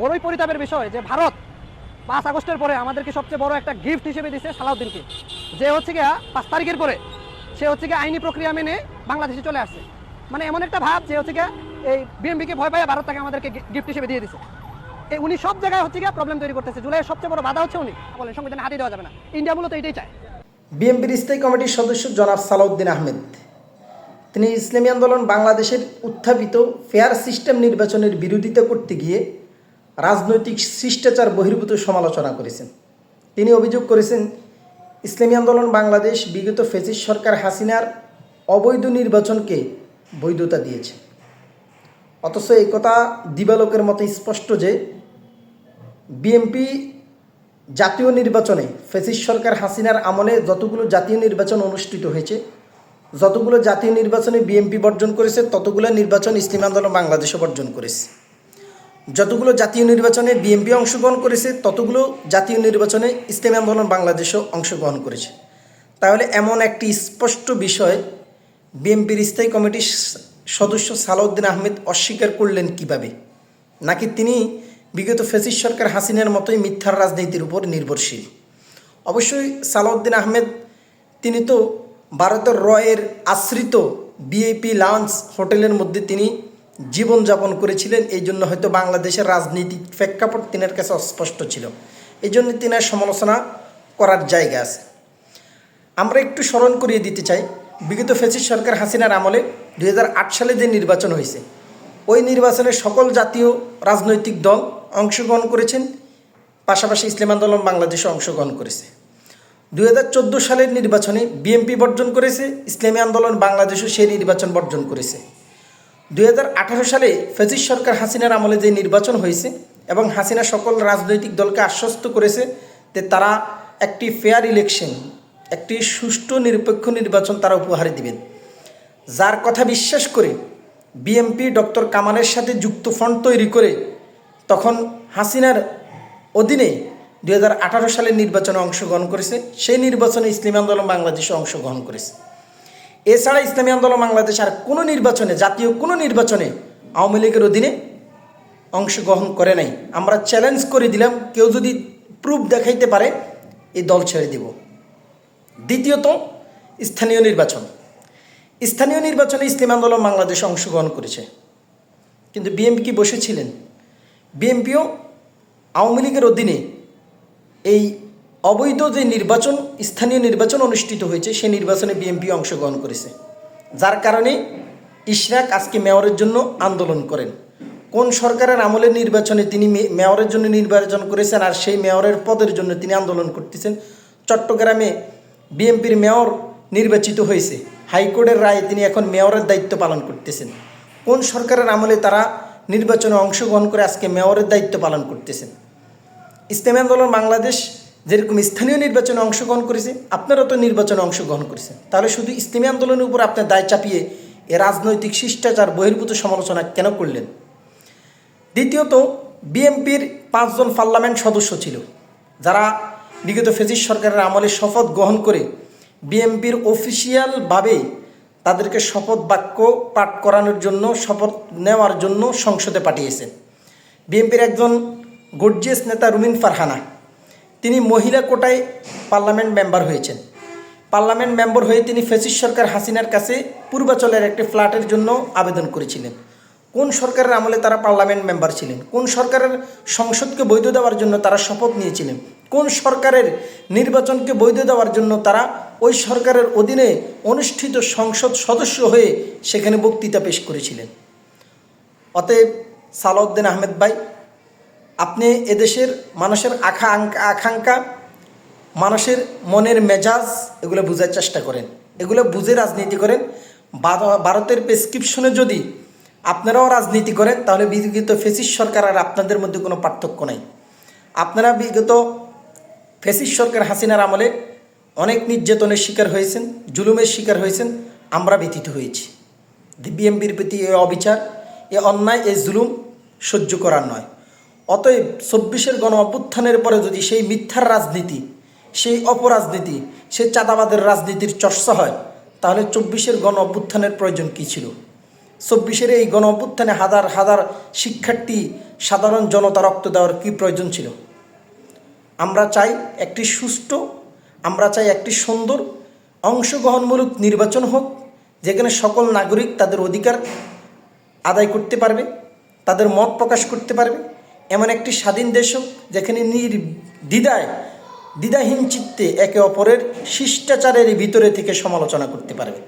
বড়ই পরিতাপের বিষয় যে ভারত পাঁচ আগস্টের পরে আমাদেরকে সবচেয়ে বড় একটা গিফট হিসেবে দিচ্ছে সালাউদ্দিনকে। যে হচ্ছে গিয়া পাঁচ তারিখের পরে সে হচ্ছে গিয়ে আইনি প্রক্রিয়া মেনে বাংলাদেশে চলে আসছে। মানে এমন একটা ভাব যে হচ্ছে গিয়া এই বিএমপিকে ভয় পায় ভারত তাকে আমাদেরকে গিফট হিসেবে দিয়ে দিচ্ছে এই উনি সব জায়গায় হচ্ছে গিয়া প্রবলেম তৈরি করতেছে। জুলাইয়ের সবচেয়ে বড় বাধা হচ্ছে উনি। বলেন, সংবিধানে হাতে দেওয়া যাবে না। ইন্ডিয়া মূলত এটাই চায়। বিএনপির স্থায়ী কমিটির সদস্য জনাব সালাউদ্দিন আহমেদ। তিনি ইসলামী আন্দোলন বাংলাদেশের উত্থাপিত ফেয়ার সিস্টেম নির্বাচনের বিরোধিতা করতে গিয়ে রাজনৈতিক শিষ্টাচার বহির্ভূত সমালোচনা করেছেন। তিনি অভিযোগ করেছেন, ইসলামী আন্দোলন বাংলাদেশ বিগত ফেসিস সরকার হাসিনার অবৈধ নির্বাচনকে বৈধতা দিয়েছে। অথচ এই কথা দিবালোকের মতো স্পষ্ট যে, বিএনপি জাতীয় নির্বাচনে ফেসিস সরকার হাসিনার আমলে যতগুলো জাতীয় নির্বাচন অনুষ্ঠিত হয়েছে, যতগুলো জাতীয় নির্বাচনে বিএনপি বর্জন করেছে, ততগুলো নির্বাচন ইসলামী আন্দোলন বাংলাদেশও বর্জন করেছে। যতগুলো জাতীয় নির্বাচনে বিএনপি অংশগ্রহণ করেছে, ততগুলো জাতীয় নির্বাচনে ইসলামী আন্দোলন বাংলাদেশও অংশগ্রহণ করেছে। তাহলে এমন একটি স্পষ্ট বিষয়, বিএনপির স্থায়ী কমিটির সদস্য সালাউদ্দিন আহমেদ অস্বীকার করলেন কীভাবে? নাকি তিনি বিগত ফেসিস সরকার হাসিনার মতোই মিথ্যার রাজনীতির উপর নির্ভরশীল? অবশ্যই সালাউদ্দিন আহমেদ, তিনি তো ভারতের রয়ের আশ্রিত বিএপি লাউঞ্জ হোটেলের মধ্যে তিনি জীবনযাপন করেছিলেন, এই জন্য হয়তো বাংলাদেশের রাজনীতিক প্রেক্ষাপট তিনার কাছে অস্পষ্ট ছিল। এই জন্য তিনার সমালোচনা করার জায়গা আছে। আমরা একটু স্মরণ করিয়ে দিতে চাই, বিগত ফেসিস সরকার হাসিনার আমলে দুই হাজার আট সালে যে নির্বাচন হয়েছে, ওই নির্বাচনে সকল জাতীয় রাজনৈতিক দল অংশগ্রহণ করেছেন, পাশাপাশি ইসলাম আন্দোলন বাংলাদেশে অংশগ্রহণ করেছে। দু হাজার চোদ্দ সালের নির্বাচনে বিএনপি বর্জন করেছে, ইসলামী আন্দোলন বাংলাদেশও সেই নির্বাচন বর্জন করেছে। দুই হাজার আঠারো সালে ফেজিস সরকার হাসিনার আমলে যে নির্বাচন হয়েছে এবং হাসিনা সকল রাজনৈতিক দলকে আশ্বস্ত করেছে যে তারা একটি ফেয়ার ইলেকশন একটি সুষ্ঠু নিরপেক্ষ নির্বাচন তারা উপহার দিবেন। যার কথা বিশ্বাস করে বিএমপি ডক্টর কামালের সাথে যুক্ত ফ্রন্ট তৈরি করে তখন হাসিনার অধীনে দুই হাজার আঠারো সালের নির্বাচনে অংশগ্রহণ করেছে। সেই নির্বাচনে ইসলামী আন্দোলন বাংলাদেশে অংশগ্রহণ করেছে। এছাড়া ইসলামী আন্দোলন বাংলাদেশ আর কোনো নির্বাচনে, জাতীয় কোনো নির্বাচনে আওয়ামী লীগের অধীনে অংশগ্রহণ করে নাই। আমরা চ্যালেঞ্জ করে দিলাম, কেউ যদি প্রুফ দেখাইতে পারে, এই দল ছেড়ে দিব। দ্বিতীয়ত, স্থানীয় নির্বাচন। স্থানীয় নির্বাচনে ইসলামী আন্দোলন বাংলাদেশে অংশগ্রহণ করেছে। কিন্তু বিএমপি কি বসেছিলেন? বিএমপিও আওয়ামী লীগের অধীনে এই অবৈধ যে নির্বাচন, স্থানীয় নির্বাচন অনুষ্ঠিত হয়েছে, সেই নির্বাচনে বিএনপি অংশগ্রহণ করেছে। যার কারণে ইশরাক আজকে মেয়রের জন্য আন্দোলন করেন। কোন সরকারের আমলের নির্বাচনে তিনি মেয়রের জন্য নির্বাচন করেছেন আর সেই মেয়রের পদের জন্য তিনি আন্দোলন করতেছেন, চট্টগ্রামে বিএনপির মেয়র নির্বাচিত হয়েছে। হাইকোর্টের রায়ে তিনি এখন মেয়রের দায়িত্ব পালন করতেছেন। কোন সরকারের আমলে তারা নির্বাচনে অংশগ্রহণ করে আজকে মেয়রের দায়িত্ব পালন করতেছেন? ইসলামী আন্দোলন বাংলাদেশ যেরকম স্থানীয় নির্বাচনে অংশগ্রহণ করেছে, আপনারা তো নির্বাচনে অংশগ্রহণ করেছেন। তাহলে শুধু ইসলামী আন্দোলনের উপর আপনার দায় চাপিয়ে এ রাজনৈতিক শিষ্টাচার, বহির্ভূত সমালোচনা কেন করলেন? দ্বিতীয়ত, বিএনপির পাঁচজন পার্লামেন্ট সদস্য ছিল, যারা বিগত ফেজিস সরকারের আমলে শপথ গ্রহণ করে বিএনপির অফিসিয়ালভাবে তাদেরকে শপথ বাক্য পাঠ করানোর জন্য, শপথ নেওয়ার জন্য সংসদে পাঠিয়েছেন। বিএনপির একজন গর্জিয়াস নেতা রুমিন ফারহানা তিনি মহিলা কোটায় পার্লামেন্ট মেম্বার হয়েছেন। পার্লামেন্ট মেম্বার হয়ে তিনি ফেসিস সরকার হাসিনার কাছে পূর্বাচলের একটি ফ্ল্যাটের জন্য আবেদন করেছিলেন। কোন সরকারের আমলে তারা পার্লামেন্ট মেম্বার ছিলেন? কোন সরকারের সংসদকে বৈধ দেওয়ার জন্য তারা শপথ নিয়েছিলেন? কোন সরকারের নির্বাচনকে বৈধ দেওয়ার জন্য তারা ওই সরকারের অধীনে অনুষ্ঠিত সংসদ সদস্য হয়ে সেখানে বক্তৃতা পেশ করেছিলেন? অতএব সালাউদ্দিন আহমেদ ভাই আপনি এদেশের মানুষের আখা আকাঙ্ক্ষা, মানুষের মনের মেজাজ, এগুলো বোঝার চেষ্টা করেন। এগুলো বুঝে রাজনীতি করেন। ভারতের প্রেসক্রিপশনে যদি আপনারাও রাজনীতি করেন, তাহলে বিগত ফেসিস সরকার আর আপনাদের মধ্যে কোনো পার্থক্য নাই। আপনারা বিগত ফেসিস সরকার হাসিনার আমলে অনেক নির্যাতনের শিকার হয়েছেন, জুলুমের শিকার হয়েছেন, আমরা ব্যতীত হয়েছি। বিএমপির প্রতি এ অবিচার, এ অন্যায়, এ জুলুম সহ্য করার নয়। অতএব চব্বিশের গণ অভ্যুত্থানের পরে যদি সেই মিথ্যার রাজনীতি, সেই অপরাজনীতি, সেই চাঁদাবাদের রাজনীতির চর্চা হয়, তাহলে চব্বিশের গণ অভ্যুত্থানের প্রয়োজন কী ছিল? চব্বিশের এই গণ অভ্যুত্থানে হাজার হাজার শিক্ষার্থী সাধারণ জনতা রক্ত দেওয়ার কী প্রয়োজন ছিল? আমরা চাই একটি সুষ্ঠু, আমরা চাই একটি সুন্দর, অংশগ্রহণমূলক নির্বাচন হোক, যেখানে সকল নাগরিক তাদের অধিকার আদায় করতে পারবে, তাদের মত প্রকাশ করতে পারবে এমন একটি স্বাধীন দেশ যেখানে নির্দ্বিধায়, দ্বিধাহীন চিত্তে একে অপরের শিষ্টাচারের ভিতরে থেকে সমালোচনা করতে পারবে।